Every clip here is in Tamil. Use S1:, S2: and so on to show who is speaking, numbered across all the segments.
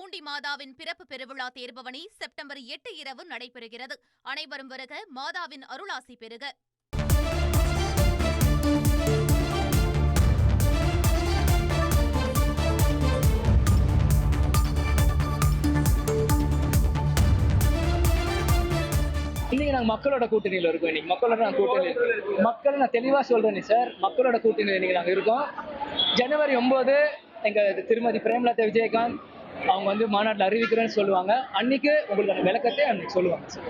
S1: பூண்டி மாதாவின் பிறப்பு பெருவிழா தேர்பவனி செப்டம்பர் எட்டு இரவு நடைபெறுகிறது. அனைவரும் வருக மாதாவின் அருளாசி பெறுக.
S2: இன்னைக்கு நாங்க மக்களோட கூட்டணியில இருக்கோம் இன்னைக்கு. மக்களோட கூட்டணி மக்கள் நான் தெளிவா சொல்றேன் சார். மக்களோட கூட்டணியில இன்னைக்கு நாங்க இருக்கோம். ஜனவரி ஒன்பது எங்க திருமதி பிரேமலதா விஜயகாந்த் அவங்க வந்து மாநாட்டில் அறிவிக்கிறேன்னு சொல்லுவாங்க. அன்னைக்கு உங்களுக்கான விளக்கத்தை அன்னைக்கு சொல்லுவாங்க சார்.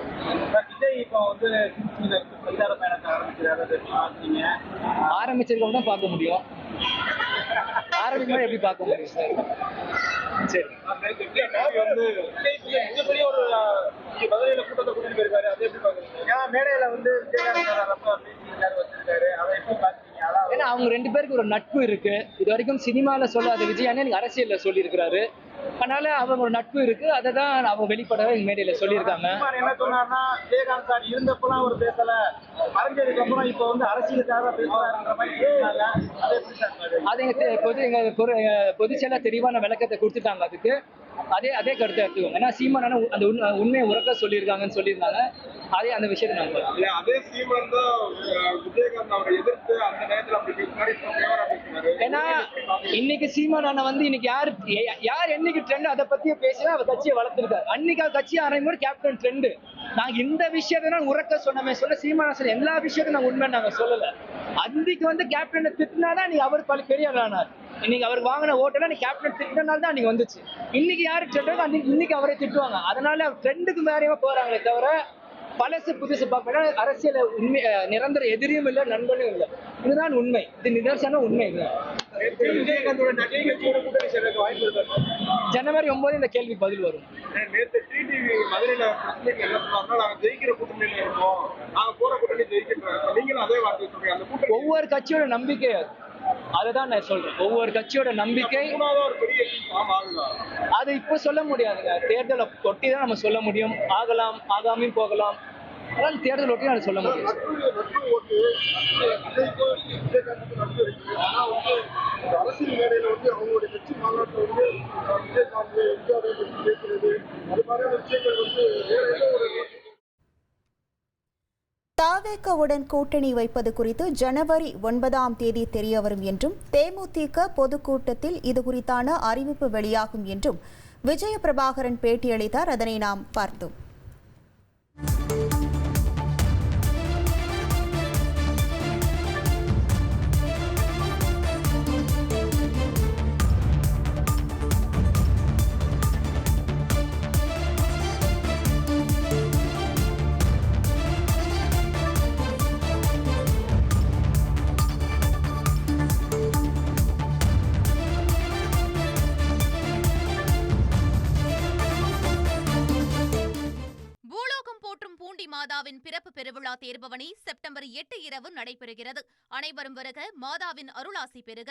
S2: ஆரம்பிச்சிருக்கவங்க தான் பார்க்க முடியும். ஆரம்பிக்கும் எப்படி பார்க்க முடியும் சார்? சரி.
S3: வந்து ஒரு கூட்டத்தை கூட்டிட்டு போயிருக்காரு. அதை எப்படி பாக்குறீங்க மேடையில வந்து விஜயகாந்த் சார் வரப்ப பேசியிருக்காரு வச்சிருக்காரு அதை எப்படி பாக்குறீங்க அதான்
S2: ஏன்னா அவங்க ரெண்டு பேருக்கு ஒரு நட்பு இருக்கு. இது வரைக்கும் சினிமால சொல்லாத விஜய் அண்ணன் எனக்கு அரசியல்ல சொல்லியிருக்கிறாரு. அதனால அவங்க ஒரு நட்பு இருக்கு. அதை தான் அவங்க வெளிப்படவே எங்க மேடையில சொல்லியிருக்காங்க.
S3: என்ன சொன்னார்னா விஜயகாந்த் சார் இருந்தப்பெல்லாம் அவர் பேசல. மறைஞ்சதுக்கு அப்புறம் இப்போ வந்து அரசியலுக்காக பேசுறாருன்ற மாதிரி அதை
S2: எங்க பொது எங்க பொரு- எங்க பொதுச் செயலர் தெளிவான விளக்கத்தை கொடுத்துட்டாங்க அதுக்கு. அதே அதே கருத்தை எடுத்துக்கோங்க. ஏன்னா சீமான் அந்த உண்மை- உண்மையை உறக்க சொல்லியிருக்காங்கன்னு சொல்லியிருந்தாங்க. அதே அந்த விஷயத்தை.
S4: இல்ல, அதே சீமான் தான் விஜயகாந்த் அவரை எதிர்த்து
S2: ஏன்னா இன்னைக்கு சீமான் அண்ணன் வந்து இன்னைக்கு யார் யார் என்னைக்கு ட்ரெண்ட் அதை பத்தியே பேசினா அவர் கட்சியை வளர்த்துருக்காரு. அன்னைக்கு அவர் கட்சி ஆரம்பிக்கும் கேப்டன் ட்ரெண்ட் நாங்க இந்த விஷயத்தை நான் உறக்க சொன்னமே சொல்ல சீமான சார் எல்லா விஷயத்தையும் நாங்க உண்மை நாங்க சொல்லல. அன்னைக்கு வந்து கேப்டனை திட்டினாதான் நீ அவர் பல பெரிய ஆனார். இன்னைக்கு அவருக்கு வாங்கின ஓட்டெல்லாம் நீ கேப்டன் திட்டினால தான் அன்னைக்கு வந்துச்சு. இன்னைக்கு யாரு ட்ரெண்டோ அன்னைக்கு இன்னைக்கு அவரை திட்டுவாங்க. அதனால ட்ரெண்டுக்கு மேலேயே போறாங்களே தவிர பழசு புதுசு. பார்க்கணும் அரசியல உண்மை நிரந்தர எதிரியும் இல்லை நண்பனும் இல்லை. இதுதான் உண்மை. இது நிதர்சன உண்மை. ஜனவரி ஒன்பது இந்த கேள்வி பதில் வரும்.
S4: நேத்து டிடிவி மதுரையில பிரஸ் மீட்ல என்ன சொன்னாருன்னா நாங்க ஜெயிக்கிற கூட்டணியில இருக்கோம். நாங்க போற கூட்டணி ஜெயிக்கின்றாங்க நீங்களும் அதே வார்த்தை சொல்றீங்க. அந்த கூட்டணி
S2: ஒவ்வொரு கட்சியோட நம்பிக்கை அது. அதுதான் நான் சொல்றேன். ஒவ்வொரு கட்சியோட நம்பிக்கை அது இப்போ சொல்ல முடியாதுங்க. தேர்தலை ஒட்டி தான் நம்ம சொல்ல முடியும். ஆகலாம் ஆகாமையும் போகலாம். ஆனால் தேர்தல் ஒட்டி நான் சொல்ல முடியும்
S4: அரசியல் வந்து அவங்களுடைய கட்சி மாநாட்டில் வந்து விஜயகாந்த் பேசுறது அது மாதிரியான விஷயங்கள் வந்து வேற ஏதோ ஒரு
S5: கூட்டணி வைப்பது குறித்து ஜனவரி ஒன்பதாம் தேதி தெரியவரும் என்றும் தேமுதிக பொதுக்கூட்டத்தில் இது குறித்தான அறிவிப்பு வெளியாகும் என்றும் விஜய பிரபாகரன் பேட்டியளித்தார். அதனை நாம் பார்த்தோம்.
S1: மாதாவின் பிறப்பு பெருவிழா தேர்பவனி செப்டம்பர் எட்டு இரவு நடைபெறுகிறது. அனைவரும் வருக மாதாவின் அருளாசி பெறுக.